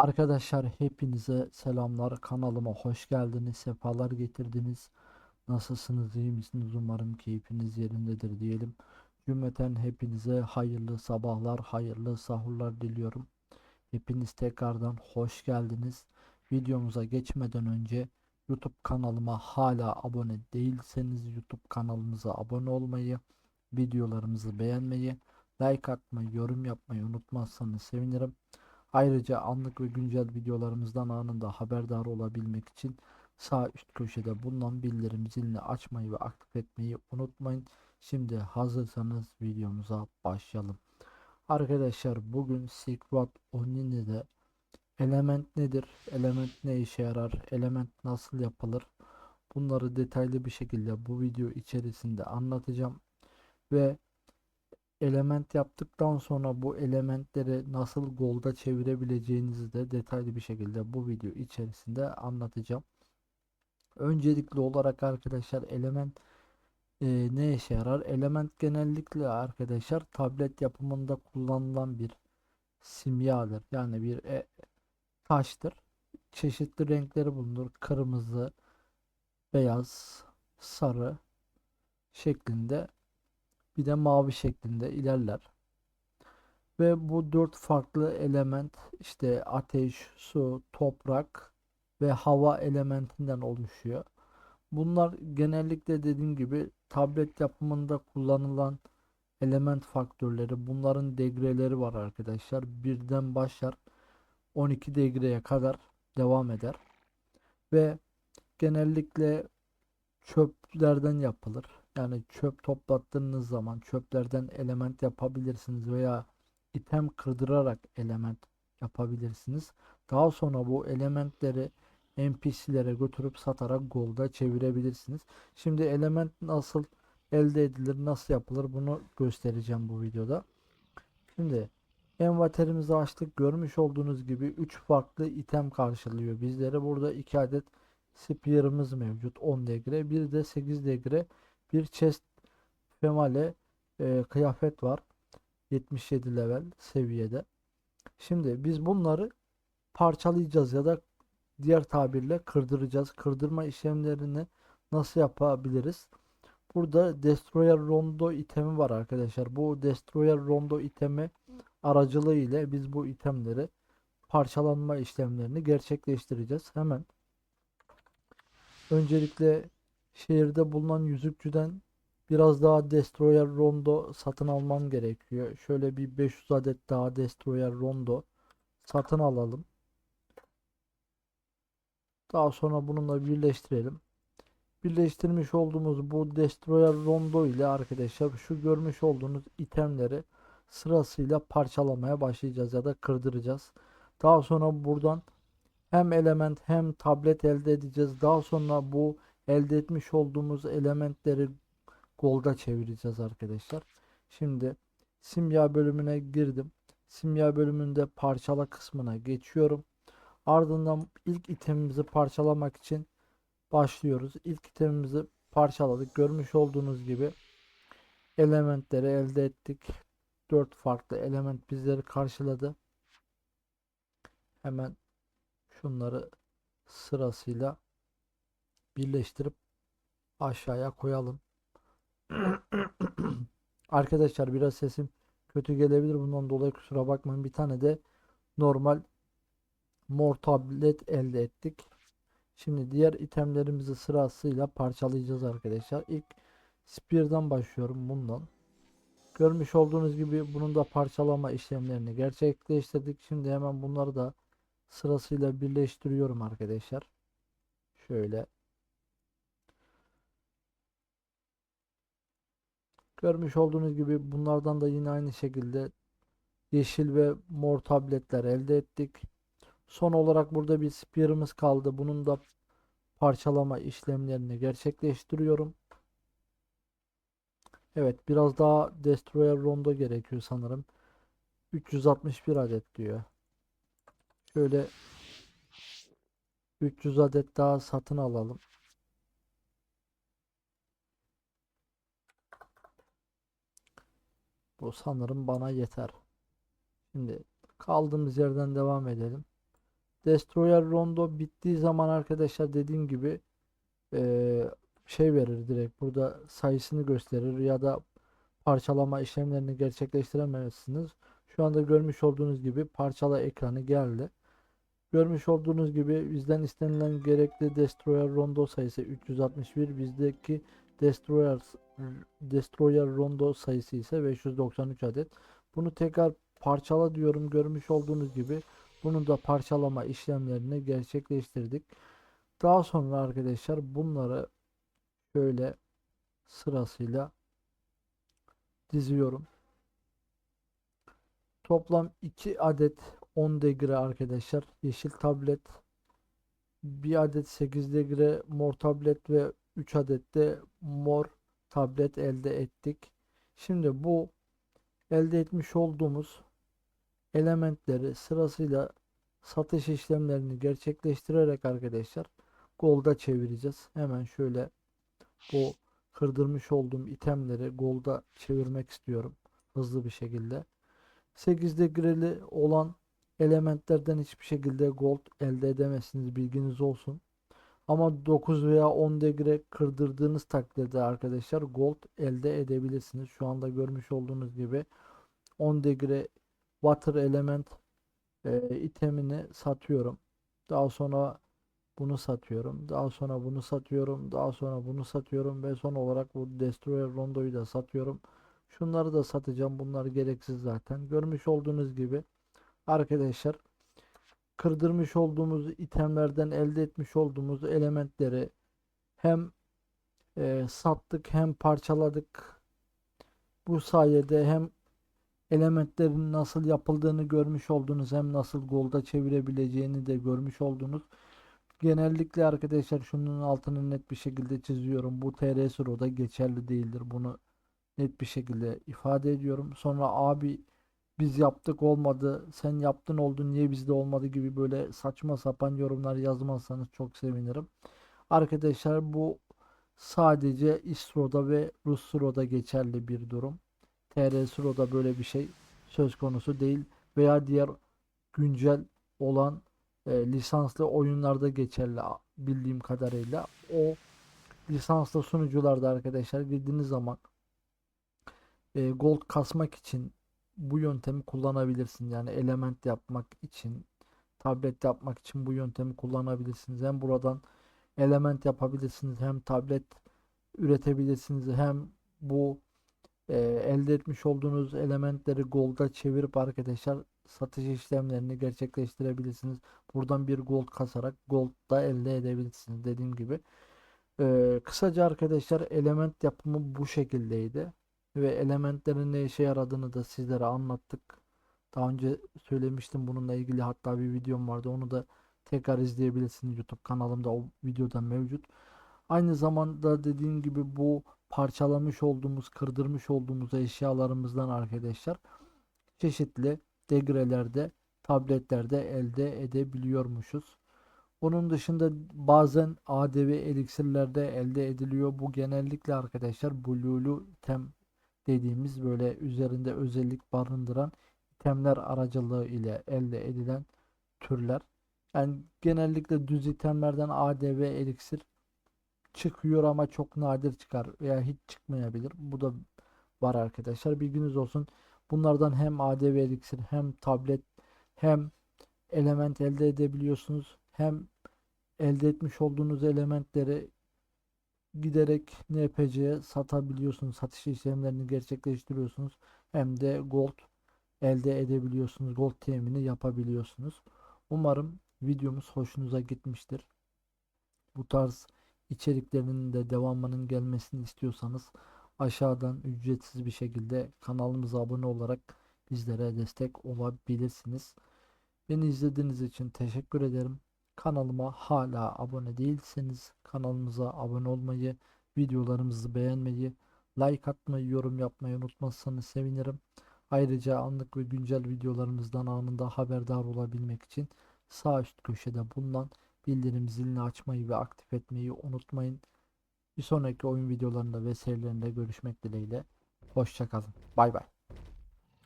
Arkadaşlar hepinize selamlar. Kanalıma hoş geldiniz. Sefalar getirdiniz. Nasılsınız? iyi misiniz? Umarım keyfiniz yerindedir diyelim. Cümleten hepinize hayırlı sabahlar, hayırlı sahurlar diliyorum. Hepiniz tekrardan hoş geldiniz. Videomuza geçmeden önce YouTube kanalıma hala abone değilseniz YouTube kanalımıza abone olmayı, videolarımızı beğenmeyi, like atmayı, yorum yapmayı unutmazsanız sevinirim. Ayrıca anlık ve güncel videolarımızdan anında haberdar olabilmek için sağ üst köşede bulunan bildirim zilini açmayı ve aktif etmeyi unutmayın. Şimdi hazırsanız videomuza başlayalım. Arkadaşlar bugün Road Online'de element nedir? Element ne işe yarar? Element nasıl yapılır? Bunları detaylı bir şekilde bu video içerisinde anlatacağım. Ve element yaptıktan sonra bu elementleri nasıl golda çevirebileceğinizi de detaylı bir şekilde bu video içerisinde anlatacağım. Öncelikli olarak arkadaşlar element e, ne işe yarar? Element genellikle arkadaşlar tablet yapımında kullanılan bir simyadır. Yani bir e, taştır. Çeşitli renkleri bulunur. Kırmızı, beyaz, sarı şeklinde bir de mavi şeklinde ilerler. Ve bu dört farklı element işte ateş, su, toprak ve hava elementinden oluşuyor. Bunlar genellikle dediğim gibi tablet yapımında kullanılan element faktörleri. Bunların degreleri var arkadaşlar. Birden başlar 12 degreye kadar devam eder. Ve genellikle çöplerden yapılır. Yani çöp toplattığınız zaman çöplerden element yapabilirsiniz veya item kırdırarak element yapabilirsiniz. Daha sonra bu elementleri NPC'lere götürüp satarak golda çevirebilirsiniz. Şimdi element nasıl elde edilir, nasıl yapılır bunu göstereceğim bu videoda. Şimdi envanterimizi açtık. Görmüş olduğunuz gibi 3 farklı item karşılıyor bizlere. Burada 2 adet spear'ımız mevcut 10 degre. Bir de 8 degre bir chest female e, kıyafet var. 77 level seviyede. Şimdi biz bunları parçalayacağız ya da diğer tabirle kırdıracağız. Kırdırma işlemlerini nasıl yapabiliriz? Burada Destroyer Rondo itemi var arkadaşlar. Bu Destroyer Rondo itemi aracılığı ile biz bu itemleri parçalanma işlemlerini gerçekleştireceğiz. Hemen öncelikle şehirde bulunan yüzükçüden biraz daha Destroyer Rondo satın almam gerekiyor. Şöyle bir 500 adet daha Destroyer Rondo satın alalım. Daha sonra bununla birleştirelim. Birleştirmiş olduğumuz bu Destroyer Rondo ile arkadaşlar şu görmüş olduğunuz itemleri sırasıyla parçalamaya başlayacağız ya da kırdıracağız. Daha sonra buradan hem element hem tablet elde edeceğiz. Daha sonra bu elde etmiş olduğumuz elementleri golda çevireceğiz arkadaşlar. Şimdi simya bölümüne girdim. Simya bölümünde parçala kısmına geçiyorum. Ardından ilk itemimizi parçalamak için başlıyoruz. İlk itemimizi parçaladık. Görmüş olduğunuz gibi elementleri elde ettik. 4 farklı element bizleri karşıladı. Hemen şunları sırasıyla birleştirip aşağıya koyalım. Arkadaşlar biraz sesim kötü gelebilir. Bundan dolayı kusura bakmayın. Bir tane de normal mor tablet elde ettik. Şimdi diğer itemlerimizi sırasıyla parçalayacağız arkadaşlar. İlk Spear'dan başlıyorum bundan. Görmüş olduğunuz gibi bunun da parçalama işlemlerini gerçekleştirdik. Şimdi hemen bunları da sırasıyla birleştiriyorum arkadaşlar. Şöyle Görmüş olduğunuz gibi bunlardan da yine aynı şekilde yeşil ve mor tabletler elde ettik. Son olarak burada bir spear'ımız kaldı. Bunun da parçalama işlemlerini gerçekleştiriyorum. Evet biraz daha Destroyer Rondo gerekiyor sanırım. 361 adet diyor. Şöyle 300 adet daha satın alalım. Bu sanırım bana yeter. Şimdi kaldığımız yerden devam edelim. Destroyer Rondo bittiği zaman arkadaşlar dediğim gibi eee, şey verir direkt burada sayısını gösterir ya da parçalama işlemlerini gerçekleştiremezsiniz. Şu anda görmüş olduğunuz gibi parçala ekranı geldi. Görmüş olduğunuz gibi bizden istenilen gerekli Destroyer Rondo sayısı 361. Bizdeki Destroyer Destroyer Rondo sayısı ise 593 adet. Bunu tekrar parçala diyorum. Görmüş olduğunuz gibi bunun da parçalama işlemlerini gerçekleştirdik. Daha sonra arkadaşlar bunları şöyle sırasıyla diziyorum. Toplam 2 adet 10 degre arkadaşlar. Yeşil tablet. 1 adet 8 degre mor tablet ve 3 adet de mor tablet elde ettik. Şimdi bu elde etmiş olduğumuz elementleri sırasıyla satış işlemlerini gerçekleştirerek arkadaşlar golda çevireceğiz. Hemen şöyle bu kırdırmış olduğum itemleri golda çevirmek istiyorum hızlı bir şekilde. 8 degreli olan elementlerden hiçbir şekilde gold elde edemezsiniz bilginiz olsun. Ama 9 veya 10 degre kırdırdığınız takdirde arkadaşlar gold elde edebilirsiniz. Şu anda görmüş olduğunuz gibi 10 degre water element e, itemini satıyorum. Daha sonra bunu satıyorum. Daha sonra bunu satıyorum. Daha sonra bunu satıyorum ve son olarak bu Destroyer Rondo'yu da satıyorum. Şunları da satacağım. Bunlar gereksiz zaten. Görmüş olduğunuz gibi arkadaşlar kırdırmış olduğumuz itemlerden elde etmiş olduğumuz elementleri hem e, sattık hem parçaladık. Bu sayede hem elementlerin nasıl yapıldığını görmüş oldunuz hem nasıl golda çevirebileceğini de görmüş oldunuz. Genellikle arkadaşlar şunun altını net bir şekilde çiziyorum. Bu TR Suro'da geçerli değildir. Bunu net bir şekilde ifade ediyorum. Sonra abi biz yaptık olmadı, sen yaptın oldu niye bizde olmadı gibi böyle saçma sapan yorumlar yazmazsanız çok sevinirim. Arkadaşlar bu sadece İsro'da ve Rusro'da geçerli bir durum. TR Suro'da böyle bir şey söz konusu değil veya diğer güncel olan e, lisanslı oyunlarda geçerli bildiğim kadarıyla. O lisanslı sunucularda arkadaşlar girdiğiniz zaman e, gold kasmak için bu yöntemi kullanabilirsin. Yani element yapmak için, tablet yapmak için bu yöntemi kullanabilirsiniz. Hem buradan element yapabilirsiniz, hem tablet üretebilirsiniz, hem bu e, elde etmiş olduğunuz elementleri gold'a çevirip arkadaşlar satış işlemlerini gerçekleştirebilirsiniz. Buradan bir gold kasarak gold da elde edebilirsiniz dediğim gibi. E, kısaca arkadaşlar element yapımı bu şekildeydi ve elementlerin ne işe yaradığını da sizlere anlattık. Daha önce söylemiştim bununla ilgili hatta bir videom vardı. Onu da tekrar izleyebilirsiniz YouTube kanalımda o videoda mevcut. Aynı zamanda dediğim gibi bu parçalamış olduğumuz, kırdırmış olduğumuz eşyalarımızdan arkadaşlar çeşitli degrelerde, tabletlerde elde edebiliyormuşuz. Onun dışında bazen ADV eliksirlerde elde ediliyor. Bu genellikle arkadaşlar Blue Tem dediğimiz böyle üzerinde özellik barındıran itemler aracılığı ile elde edilen türler. Yani genellikle düz itemlerden ADV eliksir çıkıyor ama çok nadir çıkar veya hiç çıkmayabilir. Bu da var arkadaşlar. Bilginiz olsun. Bunlardan hem ADV eliksir hem tablet hem element elde edebiliyorsunuz. Hem elde etmiş olduğunuz elementleri giderek NPC'ye satabiliyorsunuz. Satış işlemlerini gerçekleştiriyorsunuz. Hem de gold elde edebiliyorsunuz. Gold temini yapabiliyorsunuz. Umarım videomuz hoşunuza gitmiştir. Bu tarz içeriklerinin de devamının gelmesini istiyorsanız aşağıdan ücretsiz bir şekilde kanalımıza abone olarak bizlere destek olabilirsiniz. Beni izlediğiniz için teşekkür ederim. Kanalıma hala abone değilseniz kanalımıza abone olmayı, videolarımızı beğenmeyi, like atmayı, yorum yapmayı unutmazsanız sevinirim. Ayrıca anlık ve güncel videolarımızdan anında haberdar olabilmek için sağ üst köşede bulunan bildirim zilini açmayı ve aktif etmeyi unutmayın. Bir sonraki oyun videolarında ve serilerinde görüşmek dileğiyle. Hoşçakalın. Bay bay.